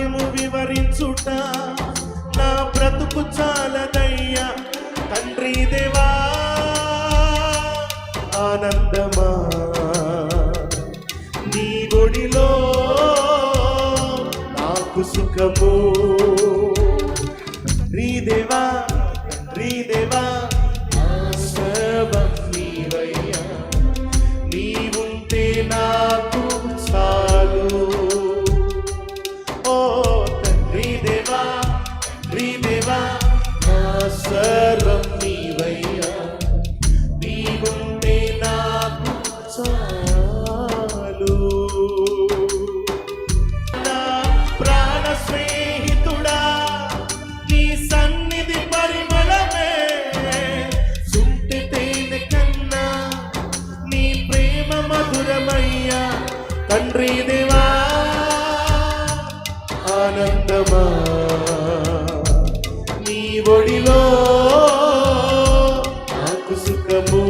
కార్యము వివరించుట నా బ్రతుకు చాలదయ్యా. తండ్రి దేవా ఆనందమా. నీ ఒడిలో నాకు సుఖము. రీదేవా రీదేవా తండ్రి దేవా నా సర్వం నీవయ్యా. నీవుంటే నాకు చాలు. నా ప్రాణ స్నేహితుడా నీ సన్నిధి పరిమళమే. సుంటి తేనె కన్నా నీ ప్రేమ మధురమయ్యా. తండ్రి దేవా ఆనందమా. ఒడిలో నాకు సుఖము.